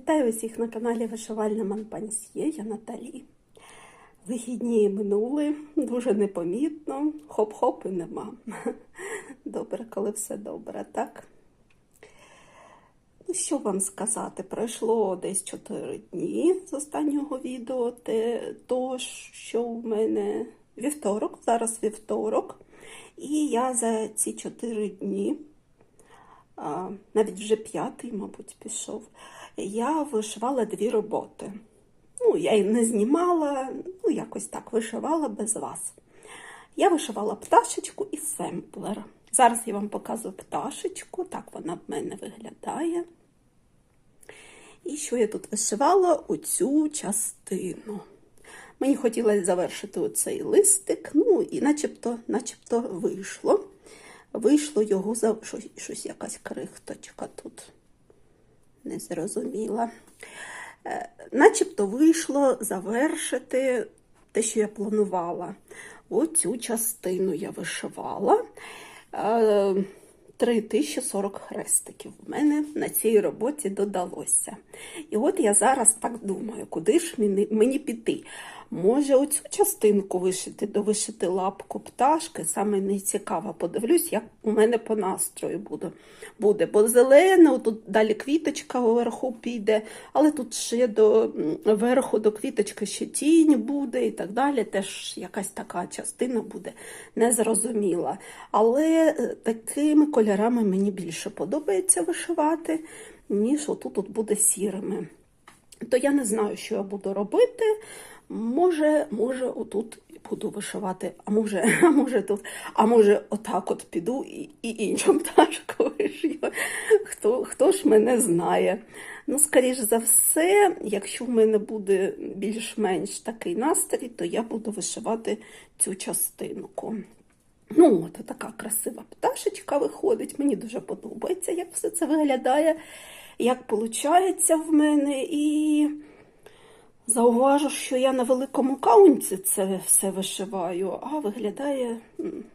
Вітаю усіх на каналі Вишивальна Манпансьє, я Наталі. Вихідні минули, дуже непомітно, хоп-хоп і нема. Добре, коли все добре, так? Ну, що вам сказати? Пройшло десь 4 дні з останнього відео, те, то, що в мене вівторок, зараз вівторок. І я за ці 4 дні навіть вже п'ятий, мабуть, пішов, я вишивала дві роботи. Ну, я їх не знімала, ну, якось так вишивала без вас. Я вишивала пташечку і семплер. Зараз я вам показую пташечку, так вона в мене виглядає. І що я тут вишивала? Оцю частину. Мені хотілося завершити оцей листик, ну і начебто, начебто вийшло. Вийшло його за щось якась крихточка тут. Не зрозуміла. Е, начебто вийшло завершити те, що я планувала. Оцю частину я вишивала. Е, 3040 хрестиків в мене на цій роботі додалося. І от я зараз так думаю, куди ж мені піти? Може, оцю частинку вишити, довишити лапку пташки, саме не цікаво. Подивлюсь, як у мене по настрою буде. буде. Бо зелене, тут далі квіточка вверху піде, але тут ще до верху до квіточки ще тінь буде і так далі. Теж якась така частина буде незрозуміла. Але е, такими кольорами мені більше подобається вишивати, ніж отут тут буде сірими. То я не знаю, що я буду робити. Може, може, отут буду вишивати, а може, а може тут, а може, отак от піду і, і іншу пташку вишию. Хто, хто ж мене знає? Ну, скоріш за все, якщо в мене буде більш-менш такий настрій, то я буду вишивати цю частинку. Ну, от така красива пташечка виходить. Мені дуже подобається, як все це виглядає, як виходить в мене. І зауважу, що я на великому каунті це все вишиваю, а виглядає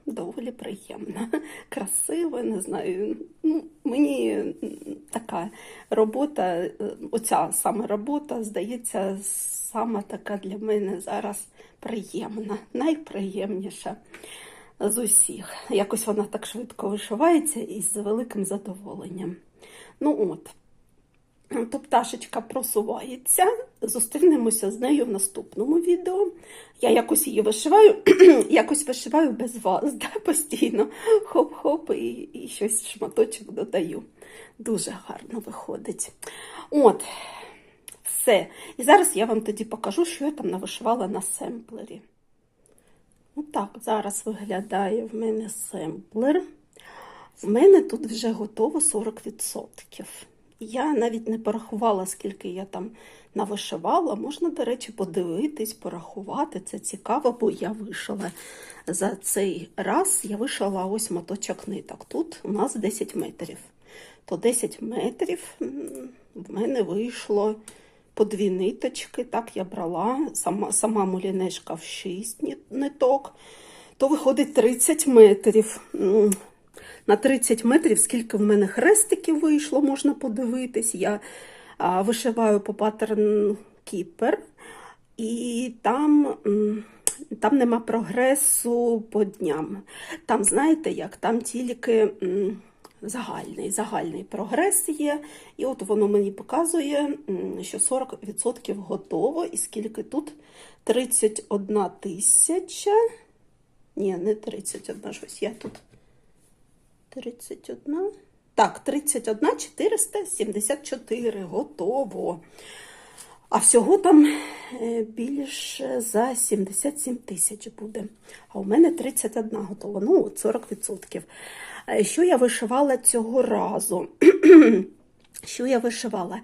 доволі приємно, красиво, не знаю. Ну, мені така робота, е, оця саме робота, здається, саме така для мене зараз приємна, найприємніша з усіх. Якось вона так швидко вишивається і з великим задоволенням. Ну от, то пташечка просувається. Зустрінемося з нею в наступному відео. Я якось її вишиваю, якось вишиваю без вас, да, постійно. Хоп-хоп, і, і щось шматочок додаю. Дуже гарно виходить. От, все. І зараз я вам тоді покажу, що я там навишивала на семплері. Отак зараз виглядає в мене семплер. В мене тут вже готово 40%. Я навіть не порахувала, скільки я там навишивала. Можна, до речі, подивитись, порахувати. Це цікаво, бо я вишила за цей раз, я вишила ось моточок ниток. Тут у нас 10 метрів. То 10 метрів в мене вийшло по дві ниточки. Так я брала, сама, сама мулінешка в 6 ниток, то виходить 30 метрів. На 30 метрів, скільки в мене хрестиків вийшло, можна подивитись. Я вишиваю по паттерн Кіпер, і там. Там нема прогресу по дням. Там, знаєте як, там тільки загальний, загальний прогрес є. І от воно мені показує, що 40% готово, і скільки тут 31 тисяча. Ні, не 31, щось я тут. 31. Так, 31 474 готово. А всього там е, більше за 77 тисяч буде. А у мене 31 готова. Ну, 40%. Е, Що я вишивала цього разу? Що я вишивала?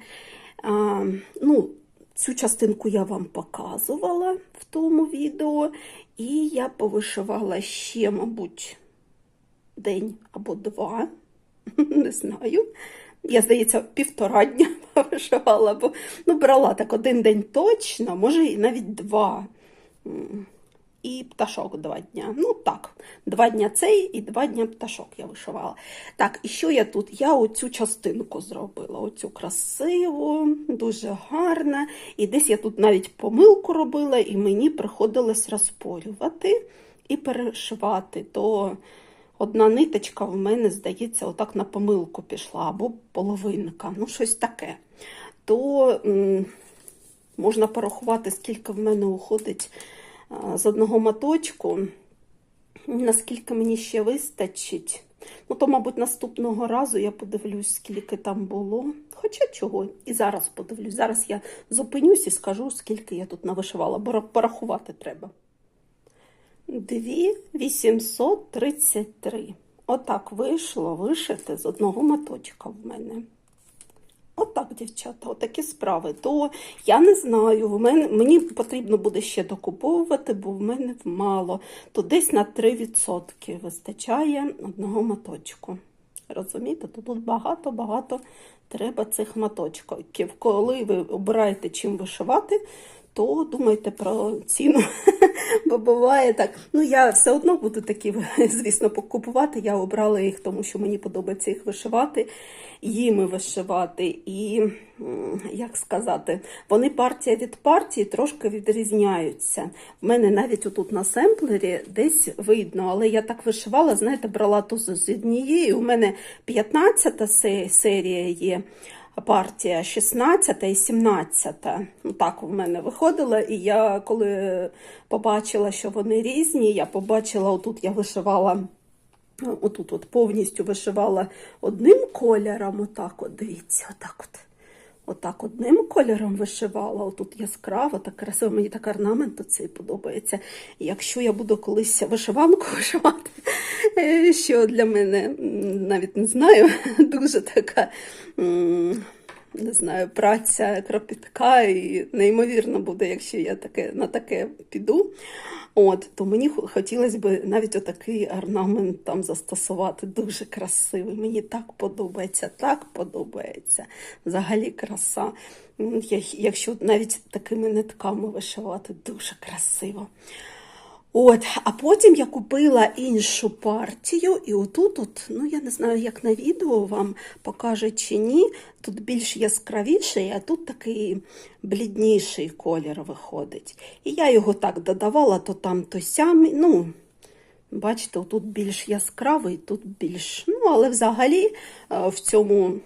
А, ну, цю частинку я вам показувала в тому відео. І я повишивала ще, мабуть, день або два. Не знаю. Я, здається, півтора дня вишивала, бо ну, брала так один день точно, може і навіть два. І пташок два дня. Ну так, два дня цей і два дня пташок я вишивала. Так, і що я тут? Я оцю частинку зробила, оцю красиву, дуже гарна. І десь я тут навіть помилку робила, і мені приходилось розпорювати і перешивати. То одна ниточка в мене, здається, отак на помилку пішла, або половинка, ну щось таке. То м, можна порахувати, скільки в мене уходить з одного моточку, наскільки мені ще вистачить. Ну, то, мабуть, наступного разу я подивлюсь, скільки там було. Хоча чого, і зараз подивлюсь. Зараз я зупинюсь і скажу, скільки я тут навишивала, бо порахувати треба. 2833. Отак вийшло вишити з одного моточка в мене. Отак, дівчата, отакі справи. То я не знаю, в мене, мені потрібно буде ще докуповувати, бо в мене мало. То десь на 3% вистачає одного моточку. Розумієте, то тут багато-багато треба цих моточків. Коли ви обираєте чим вишивати, то думайте про ціну. Бо буває так. Ну, я все одно буду такі, звісно, покупувати. Я обрала їх, тому що мені подобається їх вишивати, їми вишивати. І, як сказати, вони партія від партії трошки відрізняються. В мене навіть отут на семплері десь видно, але я так вишивала, знаєте, брала ту з однієї. У мене 15 се- серія є партія 16 і 17. Ну, так в мене виходило. І я коли побачила, що вони різні, я побачила, отут я вишивала. Отут от повністю вишивала одним кольором, отак от, дивіться, отак от. Отак одним кольором вишивала, отут яскраво, так красиво, мені так орнамент цей подобається. І якщо я буду колись вишиванку вишивати, е, що для мене навіть не знаю, дуже така. Не знаю, праця кропітка і неймовірно буде, якщо я таке, на таке піду. От, то мені хотілося б навіть отакий орнамент там застосувати. Дуже красивий. Мені так подобається, так подобається. Взагалі краса. Якщо навіть такими нитками вишивати, дуже красиво. От, а потім я купила іншу партію, і отут, от, ну я не знаю, як на відео вам покаже чи ні. Тут більш яскравіший, а тут такий блідніший колір виходить. І я його так додавала, то там, то сям. Ну, бачите, тут більш яскравий, тут більш. Ну, але взагалі е, в цьому.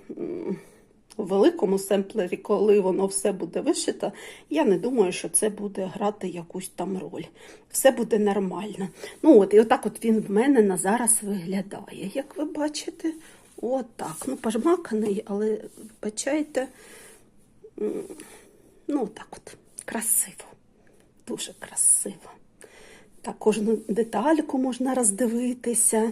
В великому семплері, коли воно все буде вишито, я не думаю, що це буде грати якусь там роль. Все буде нормально. Ну от, і отак от він в мене на зараз виглядає. Як ви бачите, отак. Ну, пожмаканий, але вибачайте, м, ну отак от. Красиво. Дуже красиво. Так, кожну детальку можна роздивитися.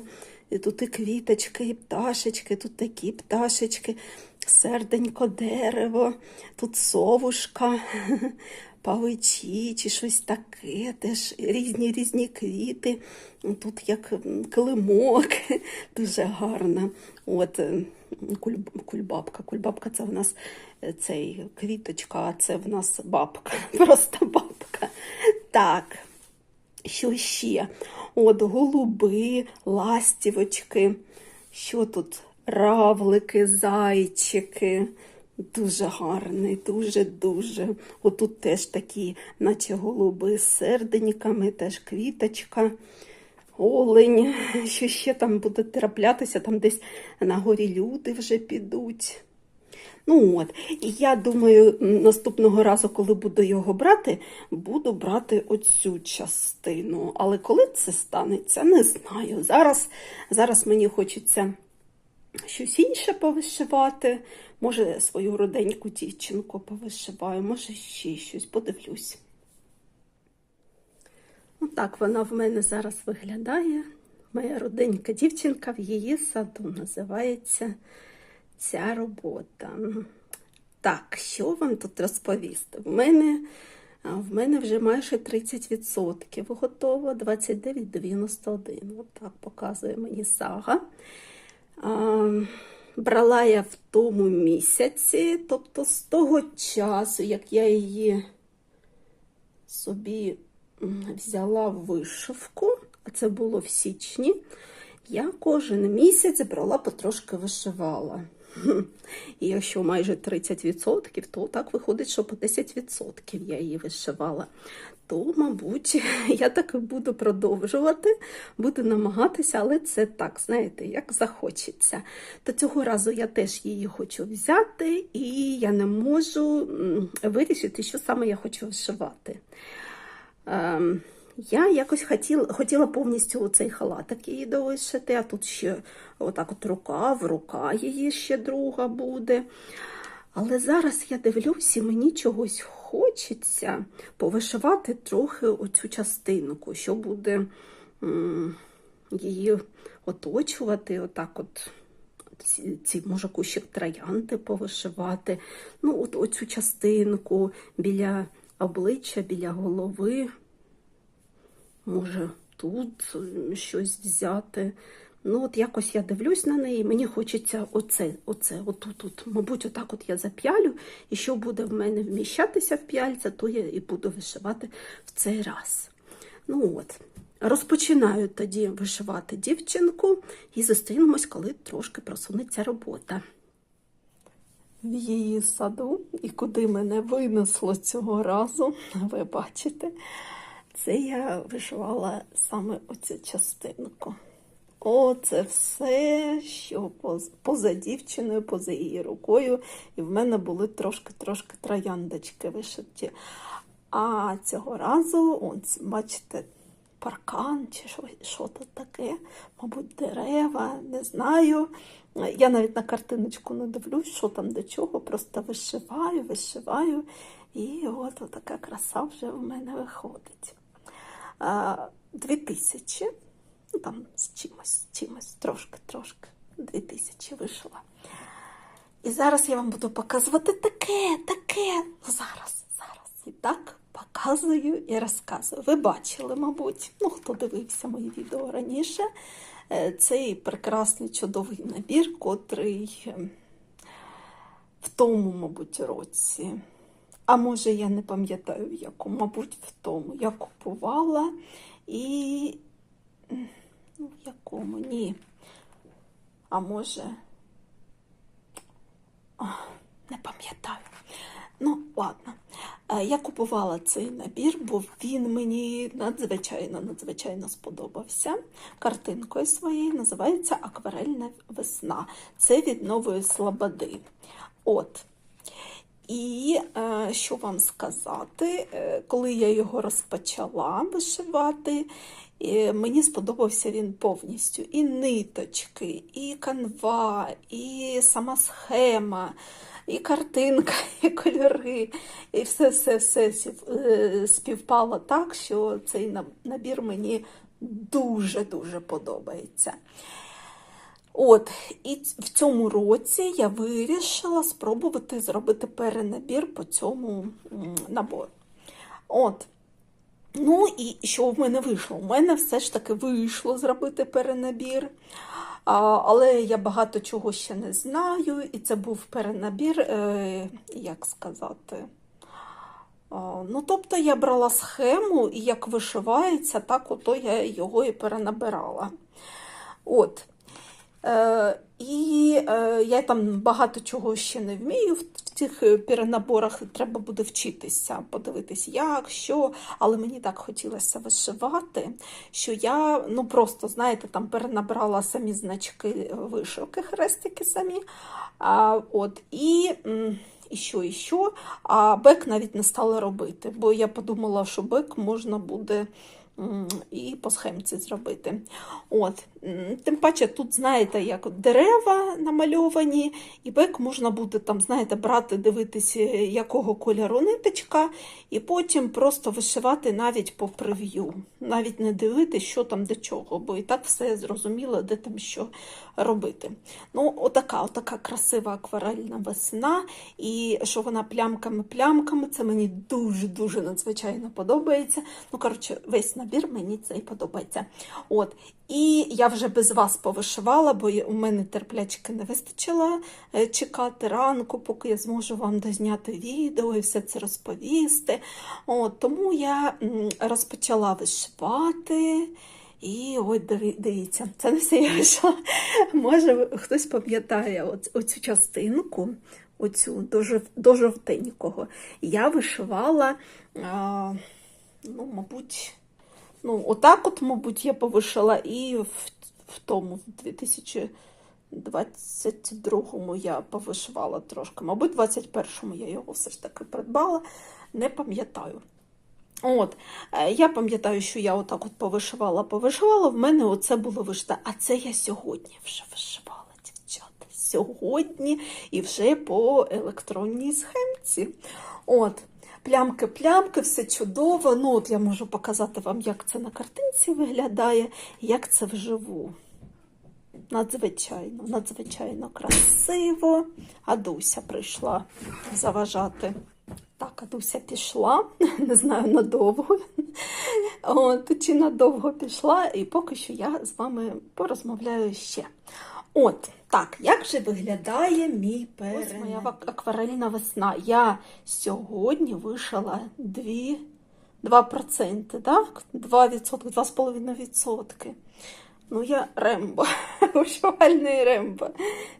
І тут і квіточки, і пташечки, тут такі пташечки, серденько дерево, тут совушка, павичі чи щось таке, теж різні різні квіти. Тут як килимок, дуже гарно. От куль- кульбабка. Кульбабка це в нас е, цей квіточка, а це в нас бабка. Просто бабка. Так. Що ще? От голуби, ластівочки. Що тут? Равлики, зайчики. Дуже гарний, дуже-дуже. Отут теж такі, наче голуби з серденьками, теж квіточка, олень. Що ще там буде траплятися, там десь на горі люди вже підуть. Ну от, і я думаю, наступного разу, коли буду його брати, буду брати оцю частину. Але коли це станеться, не знаю. Зараз, зараз мені хочеться щось інше повишивати. Може, свою роденьку дівчинку повишиваю, може ще щось, подивлюсь. Отак вона в мене зараз виглядає. Моя роденька дівчинка в її саду називається ця робота. Так, що вам тут розповісти? В мене, в мене вже майже 30% готово, 29,91. Отак показує мені сага. А, брала я в тому місяці, тобто з того часу, як я її собі взяла вишивку, а це було в січні. Я кожен місяць брала потрошки вишивала. І якщо майже 30%, то так виходить, що по 10% я її вишивала. То, мабуть, я так і буду продовжувати, буду намагатися, але це так, знаєте, як захочеться. То цього разу я теж її хочу взяти, і я не можу вирішити, що саме я хочу вишивати. Я якось хотіла, хотіла повністю цей халатик її довишити, а тут ще отак от рукав, рука її ще друга буде. Але зараз я дивлюсь, і мені чогось хочеться повишивати трохи оцю частинку, що буде її оточувати, отак от. Ці, може кущик троянди повишивати. Ну, от оцю частинку біля обличчя, біля голови. Може, тут щось взяти. Ну, от якось я дивлюсь на неї, мені хочеться оце, оце, отут, от, мабуть, отак от я зап'ялю, і що буде в мене вміщатися в п'яльця, то я і буду вишивати в цей раз. Ну от, розпочинаю тоді вишивати дівчинку і зустрінемось, коли трошки просунеться робота. В її саду, і куди мене винесло цього разу, ви бачите, це я вишивала саме оцю частинку. О, це все, що поза дівчиною, поза її рукою. І в мене були трошки-трошки трояндочки вишиті. А цього разу, ось, бачите, паркан чи що, що тут таке, мабуть, дерева, не знаю. Я навіть на картиночку не дивлюсь, що там до чого, просто вишиваю, вишиваю. І от така краса вже в мене виходить. А, Дві тисячі, ну там з чимось, чимось, трошки, трошки, дві тисячі вийшла. І зараз я вам буду показувати таке, таке. Ну, зараз, зараз. І так показую і розказую. Ви бачили, мабуть, ну хто дивився мої відео раніше, е, цей прекрасний чудовий набір, котрий е, в тому, мабуть, році. А може, я не пам'ятаю, в якому, мабуть, в тому. Я купувала і. Ну, в якому? Ні. А може. Не пам'ятаю. Ну, ладно. Е, Я купувала цей набір, бо він мені надзвичайно, надзвичайно сподобався. Картинкою своєю називається Акварельна весна. Це від нової слободи. От. І е, що вам сказати, е, коли я його розпочала вишивати, е, мені сподобався він повністю. І ниточки, і канва, і сама схема, і картинка, і кольори, і все все все співпало так, що цей набір мені дуже-дуже подобається. От, і в цьому році я вирішила спробувати зробити перенабір по цьому набору. От. Ну і що в мене вийшло? У мене все ж таки вийшло зробити перенабір. Але я багато чого ще не знаю, і це був перенабір, е, як сказати. Ну, тобто я брала схему, і як вишивається, так ото я його і перенабирала. От. Е, і е, я там багато чого ще не вмію. В, цих е, перенаборах треба буде вчитися, подивитись, як, що. Але мені так хотілося вишивати, що я ну просто, знаєте, там перенабрала самі значки вишивки, хрестики самі. От, і, і що, і що. А бек навіть не стала робити, бо я подумала, що бек можна буде і по схемці зробити. От. Тим паче, тут, знаєте, як дерева намальовані, і бек можна буде там, знаєте, брати, дивитися, якого кольору ниточка, і потім просто вишивати навіть по прев'ю. Навіть не дивитися, що там до чого, бо і так все зрозуміло, де там що робити. Ну, отака, отака красива акварельна весна, і що вона плямками-плямками, це мені дуже-дуже надзвичайно подобається. Ну, коротше, весь набір, мені цей подобається. От. І я вже без вас повишивала, бо у мене терплячки не вистачило е, чекати ранку, поки я зможу вам дозняти відео і все це розповісти. От, тому я розпочала вишивати. І ось дивіться, це не все я вийшла. Може, хтось пам'ятає оц- оцю частинку, оцю до, до жовтенького. Я вишивала, а, ну, мабуть, ну, отак от, мабуть, я повишила і в, в тому, в 2022-му я повишивала трошки. Мабуть, в 21-му я його все ж таки придбала, не пам'ятаю. От, е, я пам'ятаю, що я отак от повишивала, повишивала, в мене оце було вишите. А це я сьогодні вже вишивала, дівчата. Сьогодні і вже по електронній схемці. От, плямки-плямки, все чудово. Ну, от я можу показати вам, як це на картинці виглядає, як це вживу. Надзвичайно, надзвичайно красиво. Адуся прийшла заважати. Так, Адуся пішла, не знаю надовго. От, чи надовго пішла, і поки що я з вами порозмовляю ще. От, так, як же виглядає мій перенабір? Ось моя акварельна весна. Я сьогодні вишила 2, 2%, так? 2%, 2,5%. Ну, я рембо, вишивальний рембо.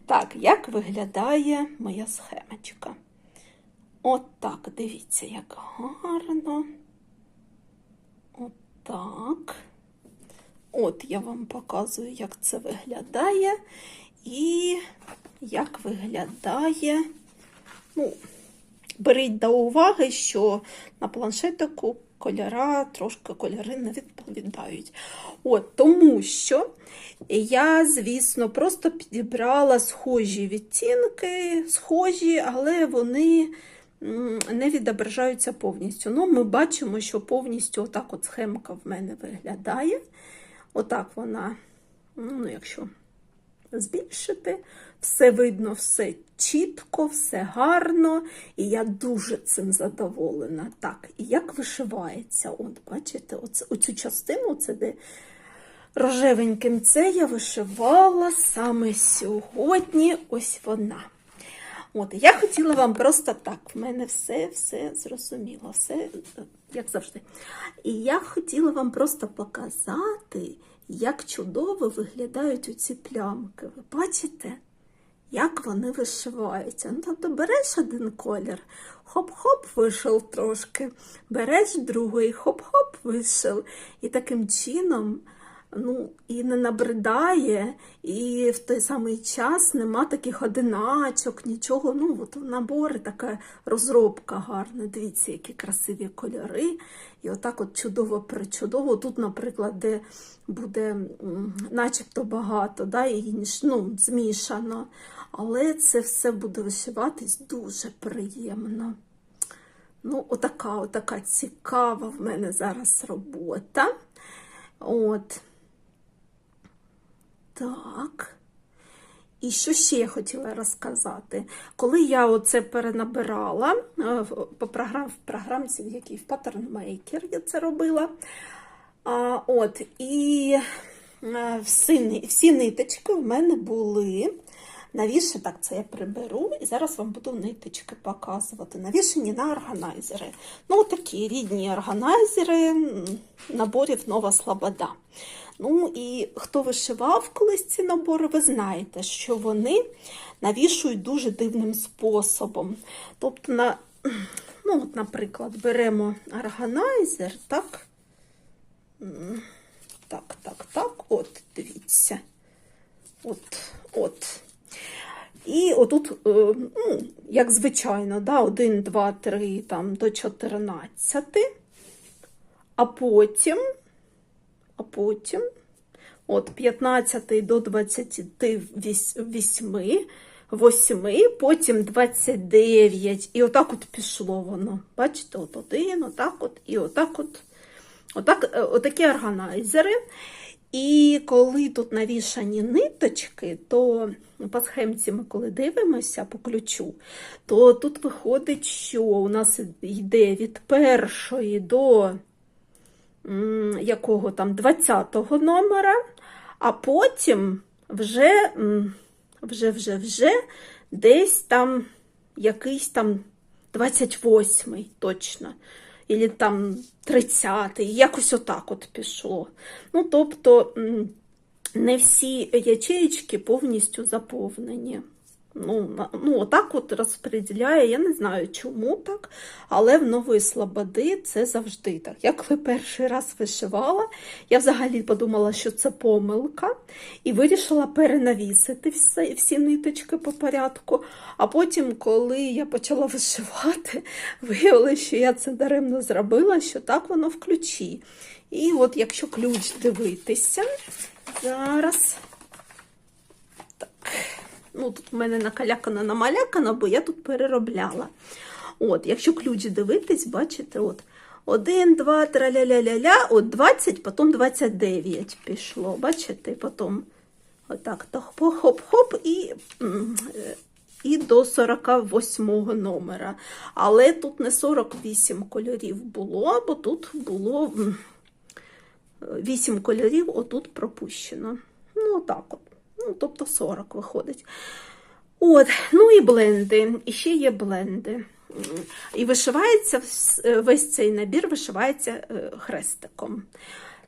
Так, як виглядає моя схемочка? От так, дивіться, як гарно. От так. От я вам показую, як це виглядає. І як виглядає. Ну, беріть до уваги, що на планшетику кольора, трошки кольори не відповідають. От, тому що я, звісно, просто підібрала схожі відтінки, схожі, але вони не відображаються повністю. Ну, ми бачимо, що повністю отак от схемка в мене виглядає. Отак вона, ну, якщо збільшити, все видно, все чітко, все гарно, і я дуже цим задоволена. Так, і як вишивається, от бачите, оце, оцю частину, це де рожевеньким це я вишивала саме сьогодні, ось вона. От, я хотіла вам просто так, в мене все, все зрозуміло, все як завжди. І я хотіла вам просто показати, як чудово виглядають оці плямки. Ви бачите, як вони вишиваються? Ну, тобто береш один колір, хоп-хоп, вишив трошки, береш другий, хоп-хоп, вишив. І таким чином ну, і не набридає, і в той самий час нема таких одиначок, нічого. Ну, от набори, така розробка гарна. Дивіться, які красиві кольори. І отак от чудово причудово. Тут, наприклад, де буде начебто багато, да, і ну, змішано. Але це все буде вишиватись дуже приємно. Ну, отака, отака цікава в мене зараз робота. От. Так. І що ще я хотіла розказати? Коли я оце перенабирала е, по програм, в програмці, в якій в Pattern Maker я це робила. А, от, і е, всі, всі ниточки в мене були навішані, так, це я приберу, і зараз вам буду ниточки показувати. Навішані на органайзери. Ну, такі рідні органайзери наборів Нова Слобода. Ну і хто вишивав колись ці набори, ви знаєте, що вони навішують дуже дивним способом. Тобто, на, ну, от, наприклад, беремо органайзер, так? Так, так, так, от, дивіться. От, от. І отут, е, ну, як звичайно, да, 1, 2, 3 там, до 14, а потім а потім от 15 до 28, 8, потім 29. І отак от пішло воно. Бачите, от один, отак от, і отак от. Отак, е, отакі органайзери. І коли тут навішані ниточки, то по схемці ми коли дивимося по ключу, то тут виходить, що у нас йде від першої до якого там 20-го номера, а потім вже, вже, вже, вже десь там якийсь там 28-й точно. Ілі там 30-й, якось отак от пішло. Ну, тобто, не всі ячеїчки повністю заповнені. Ну, ну, отак от розподіляє, я не знаю, чому так, але в нової слободи це завжди так. Я коли перший раз вишивала, я взагалі подумала, що це помилка, і вирішила перенавісити всі, всі ниточки по порядку. А потім, коли я почала вишивати, виявилося, що я це даремно зробила, що так воно в ключі. І от якщо ключ дивитися, зараз. Ну, тут в мене накалякано намалякано, бо я тут переробляла. От, якщо ключ дивитись, бачите, от 1, 2, траля-ля-ля-ля, от 20, потім 29 пішло. Бачите, потім отак, то хоп-хоп і, е, і до 48 номера. Але тут не 48 кольорів було, бо тут було 8 кольорів, отут пропущено. Ну, отак от. Ну, тобто 40 виходить. От, ну і бленди. І ще є бленди. І вишивається весь цей набір вишивається е, хрестиком.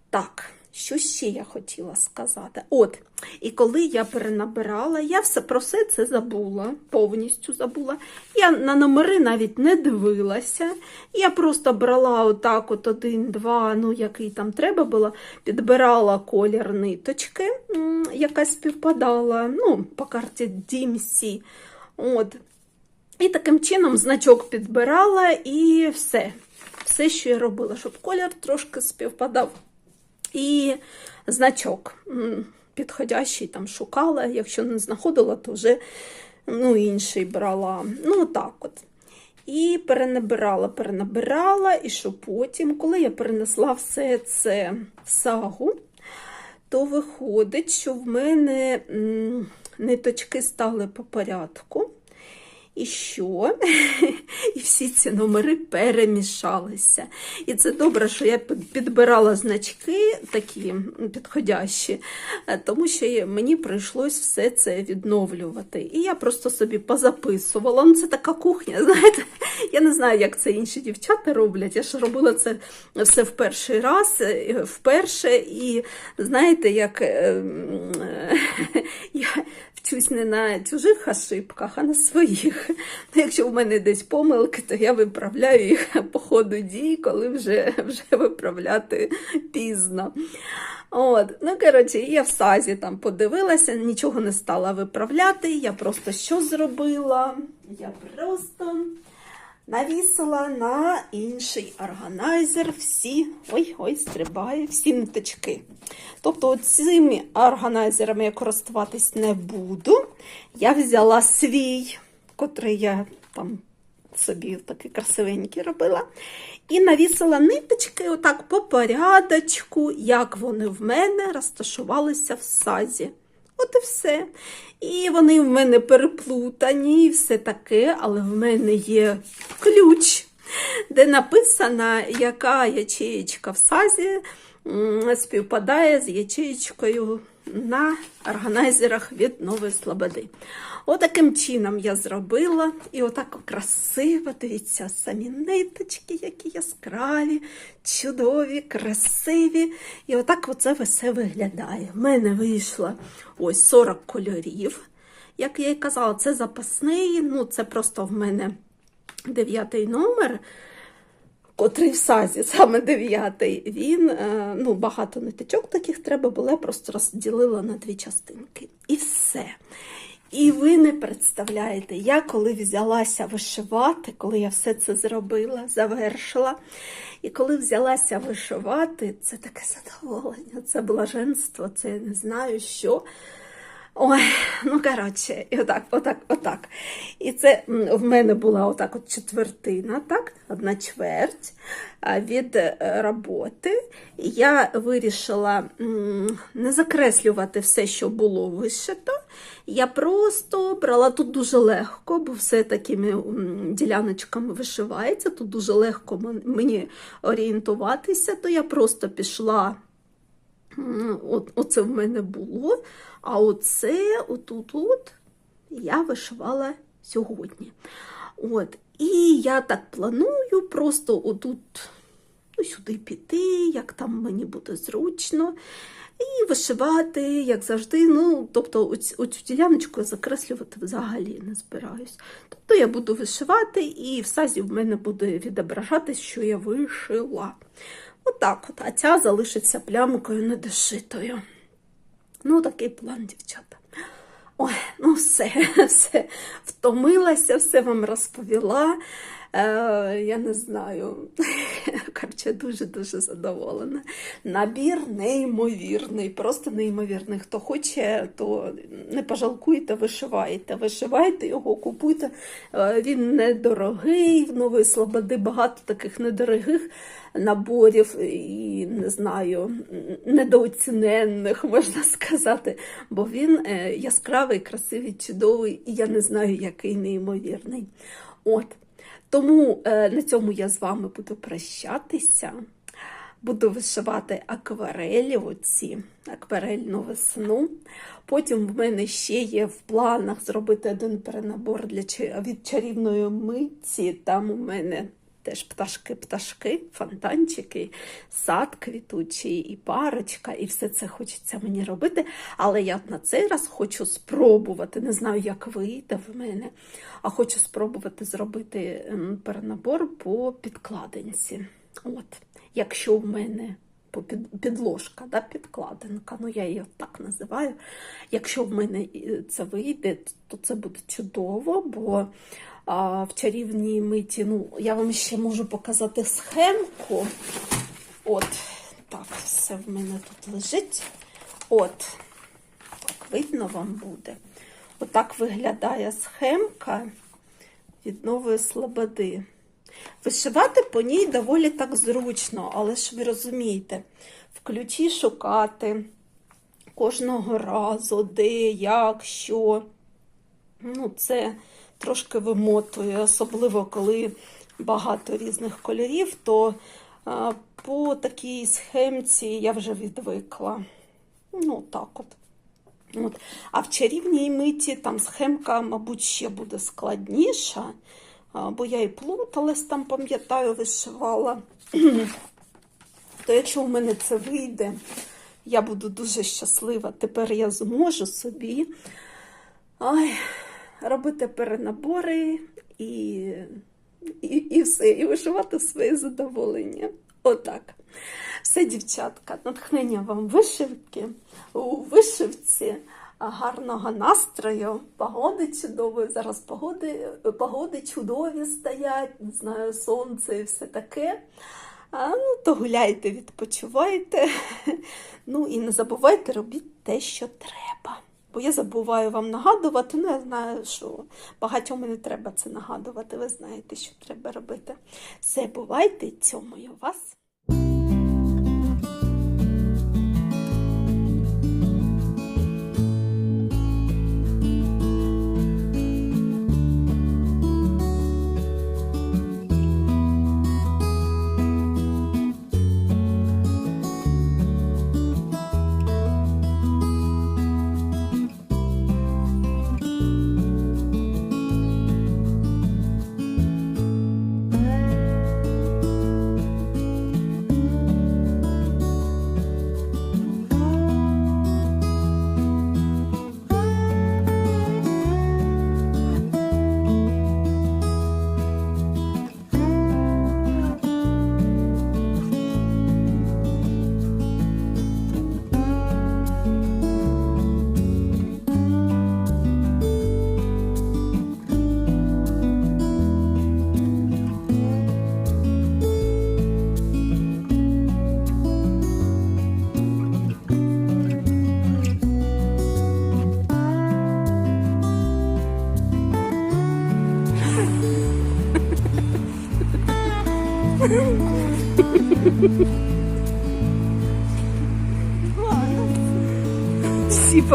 Так, що ще я хотіла сказати? От, і коли я перенабирала, я все про все це забула, повністю забула. Я на номери навіть не дивилася. Я просто брала отак от один, два, ну який там треба було, підбирала колір ниточки, яка співпадала, ну, по карті DMC. От. І таким чином значок підбирала і все. Все, що я робила, щоб колір трошки співпадав. І значок підходящий там шукала. Якщо не знаходила, то вже ну, інший брала. Ну, так от. І перенабирала, перенабирала, і що потім, коли я перенесла все це в сагу, то виходить, що в мене ниточки стали по порядку. І що? І всі ці номери перемішалися. І це добре, що я підбирала значки такі підходящі, е, тому що мені прийшлось все це відновлювати. І я просто собі позаписувала. Ну, це така кухня, знаєте. Я не знаю, як це інші дівчата роблять. Я ж робила це все в перший раз, е, вперше. І знаєте, як е, м, е, я вчусь не на чужих ошибках, а на своїх. Ну, Якщо в мене десь помилки, то я виправляю їх по ходу дій, коли вже, вже виправляти пізно. От, ну, коротше, я в сазі там подивилася, нічого не стала виправляти. Я просто що зробила? Я просто навісила на інший органайзер всі, ой, ой, стрибає, всі ниточки. Тобто цими органайзерами я користуватись не буду. Я взяла свій, котрий я там собі такий красивенький робила. І навісила ниточки отак по порядочку, як вони в мене розташувалися в сазі. От і все. І вони в мене переплутані, і все таке, але в мене є ключ, де написано, яка ячеєчка в сазі співпадає з ячеєчкою на органайзерах від Нової Слободи. Отаким чином я зробила. І отак красиво, дивіться, самі ниточки, які яскраві, чудові, красиві. І отак оце все виглядає. В мене вийшло ось 40 кольорів. Як я і казала, це запасний, ну це просто в мене дев'ятий номер котрий в сазі, саме дев'ятий, він е, ну, багато ниточок таких треба було, я просто розділила на дві частинки. І все. І ви не представляєте, я коли взялася вишивати, коли я все це зробила, завершила, і коли взялася вишивати, це таке задоволення, це блаженство, це я не знаю що. Ой, ну коротше, і отак, отак, отак. І це в мене була отак от четвертина, так, одна чверть від е, роботи. Я вирішила не закреслювати все, що було вишито. Я просто брала тут дуже легко, бо все такими діляночками вишивається. Тут дуже легко мені орієнтуватися, то я просто пішла. Оце в мене було. А оце отут от я вишивала сьогодні. От. І я так планую просто отут ну, сюди піти, як там мені буде зручно. І вишивати, як завжди. Ну, тобто, оць- оцю діляночку закреслювати взагалі не збираюсь. Тобто я буду вишивати, і в сазі в мене буде відображатись, що я вишила. Отак от, а ця залишиться плямкою недошитою. Ну, такий план, дівчата. Ой, ну все, все втомилася, все вам розповіла. Е, я не знаю. Коротше, дуже-дуже задоволена. Набір неймовірний, просто неймовірний. Хто хоче, то не пожалкуйте, вишивайте. Вишивайте його, купуйте. Е, Він недорогий, в нової слободи багато таких недорогих наборів і не знаю, недооціненних, можна сказати, бо він е, яскравий, красивий, чудовий, і я не знаю, який неймовірний. От. Тому е, на цьому я з вами буду прощатися. Буду вишивати акварелі, оці, акварельну весну. Потім в мене ще є в планах зробити один перенабор для від чарівної митці. Там у мене теж пташки-пташки, фонтанчики, сад квітучий і парочка, і все це хочеться мені робити. Але я на цей раз хочу спробувати, не знаю, як вийде в мене, а хочу спробувати зробити ем, перенабор по підкладинці. От, якщо в мене підложка, да, підкладинка, ну я її так називаю. Якщо в мене це вийде, то це буде чудово, бо в чарівній миті, ну, я вам ще можу показати схемку. От, так, все в мене тут лежить. От, так видно вам буде. Отак виглядає схемка від нової слободи. Вишивати по ній доволі так зручно, але ж ви розумієте, в ключі шукати кожного разу, де, як, що. Ну, це трошки вимотує, особливо коли багато різних кольорів, то а, по такій схемці я вже відвикла. Ну, так от. От. А в чарівній миті там схемка, мабуть, ще буде складніша, а, бо я і плуталась там, пам'ятаю, вишивала. То якщо в мене це вийде, я буду дуже щаслива. Тепер я зможу собі ой, робити перенабори і, і, і все, і вишивати своє задоволення. Отак. Все, дівчатка, натхнення вам вишивки у вишивці. Гарного настрою, погоди чудової. Зараз погоди, погоди чудові стоять, не знаю, сонце і все таке. А, ну, то гуляйте, відпочивайте. Ну і не забувайте робіть те, що треба. Бо я забуваю вам нагадувати. Ну, я знаю, що багатьом не треба це нагадувати. Ви знаєте, що треба робити. Все, бувайте, я вас.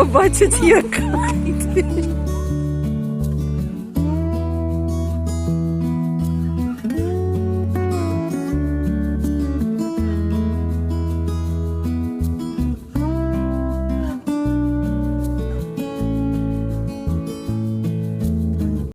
Всі побачать, яка ти.